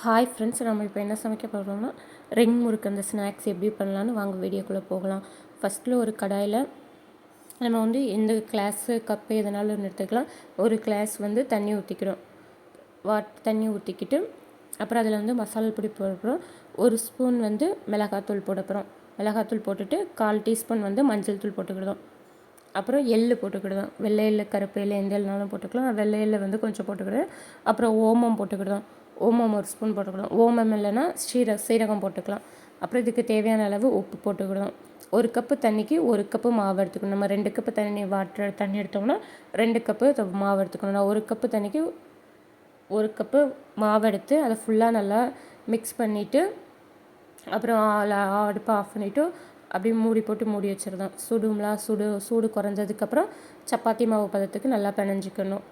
Hi friends நம்ம இப்போ என்ன சமைக்க போகிறோம்னா ரிங் முறுக்கு அந்த ஸ்நாக்ஸ் எப்படி பண்ணலான்னு வாங்க வீடியோக்குள்ளே போகலாம். ஃபஸ்ட்டில் ஒரு கடாயில் நம்ம வந்து எந்த கிளாஸு கப்பு எதனாலும் ஒன்று எடுத்துக்கலாம். ஒரு கிளாஸ் வந்து தண்ணி ஊற்றிக்கிறோம் வாட் தண்ணி ஊற்றிக்கிட்டு அப்புறம் அதில் வந்து மசாலா பொடி போடுறோம். ஒரு ஸ்பூன் வந்து மிளகாத்தூள் போட போகிறோம் மிளகாத்தூள் போட்டுட்டு கால் டீஸ்பூன் வந்து மஞ்சள் தூள் போட்டுக்கிடுதோம் அப்புறம் எள்ளு போட்டுக்கிடுதோம் வெள்ளை எள்ளு கருப்பு எள்ளு எந்த எள்ளுனாலும் போட்டுக்கலாம். வெள்ளை எள்ளு வந்து கொஞ்சம் போட்டுக்கிடுவேன் அப்புறம் ஓமம் போட்டுக்கிடுதோம் ஓமம் ஒரு ஸ்பூன் போட்டுக்கலாம். ஓமம் இல்லைன்னா சீர சீரகம் போட்டுக்கலாம். அப்புறம் இதுக்கு தேவையான அளவு உப்பு போட்டுக்கணும் ஒரு கப்பு தண்ணிக்கு ஒரு கப்பு மாவு எடுத்துக்கணும். நம்ம ரெண்டு கப்பு தண்ணி வாட்டர் தண்ணி எடுத்தோம்னா ரெண்டு கப்பு மாவு எடுத்துக்கணும். நான் ஒரு கப்பு தண்ணிக்கு ஒரு கப்பு மாவு எடுத்து அதை ஃபுல்லாக நல்லா மிக்ஸ் பண்ணிவிட்டு அப்புறம் அடுப்பை ஆஃப் பண்ணிவிட்டு அப்படியே மூடி போட்டு மூடி வச்சிருந்தோம் சுடும்லாம் சுடு சூடு குறைஞ்சதுக்கப்புறம் சப்பாத்தி மாவு பதத்துக்கு நல்லா பிணைஞ்சிக்கணும்.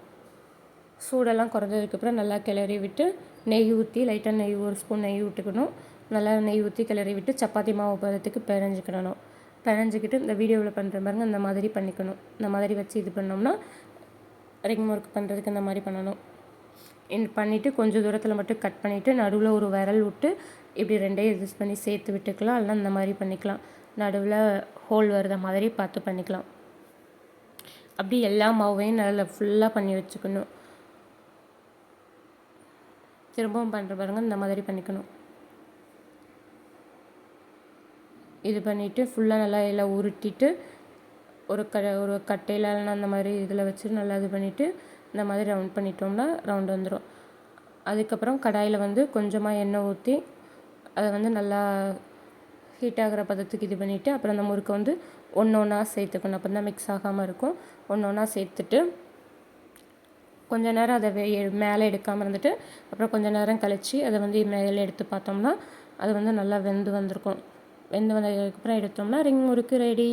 சூடெல்லாம் குறைஞ்சதுக்கப்புறம் நல்லா கிளறி விட்டு நெய் ஊற்றி லைட்டாக நெய் ஒரு ஸ்பூன் நெய் விட்டுக்கணும் நல்லா நெய் ஊற்றி கிளறி விட்டு சப்பாத்தி மாவு பதத்துக்கு பிணைஞ்சிக்கிடணும். பிணைஞ்சிக்கிட்டு இந்த வீடியோவில் பண்ணுற பாருங்க இந்த மாதிரி பண்ணிக்கணும். இந்த மாதிரி வச்சு இது பண்ணோம்னா ரிங் ஒர்க் பண்ணுறதுக்கு இந்த மாதிரி பண்ணணும். இன் பண்ணிவிட்டு கொஞ்சம் தூரத்தில் மட்டும் கட் பண்ணிவிட்டு நடுவில் ஒரு விரல் விட்டு இப்படி ரெண்டையும் யூஸ் பண்ணி சேர்த்து விட்டுக்கலாம். இல்லைனா இந்த மாதிரி பண்ணிக்கலாம். நடுவில் ஹோல் வர்ற மாதிரி பார்த்து பண்ணிக்கலாம். அப்படி எல்லா மாவையும் நல்லா ஃபுல்லாக பண்ணி வச்சுக்கணும். திரும்பவும் பண்ணுற பாருங்க இந்த மாதிரி பண்ணிக்கணும். இது பண்ணிவிட்டு ஃபுல்லாக நல்லா எல்லாம் உருட்டிட்டு ஒரு க ஒரு கட்டையில் அந்த மாதிரி இதில் வச்சு நல்லா இது பண்ணிவிட்டு இந்த மாதிரி ரவுண்ட் பண்ணிட்டோம்னா ரவுண்ட் வந்துடும் அதுக்கப்புறம் கடாயில் வந்து கொஞ்சமாக எண்ணெய் ஊற்றி அதை வந்து நல்லா ஹீட் ஆகிற பதத்துக்கு இது பண்ணிவிட்டு அப்புறம் அந்த முறுக்கை வந்து ஒன்று ஒன்றா சேர்த்துக்கணும். அப்போ தான் மிக்ஸ் ஆகாமல் இருக்கும். ஒன்று ஒன்றா சேர்த்துட்டு கொஞ்ச நேரம் அதை மேலே எடுக்காமல் இருந்துட்டு அப்புறம் கொஞ்ச நேரம் கழித்து அதை வந்து மேலே எடுத்து பார்த்தோம்னா அது வந்து நல்லா வெந்து வந்திருக்கும். வெந்து வந்ததுக்கப்புறம் எடுத்தோம்னா ரிங் முறுக்கு ரெடி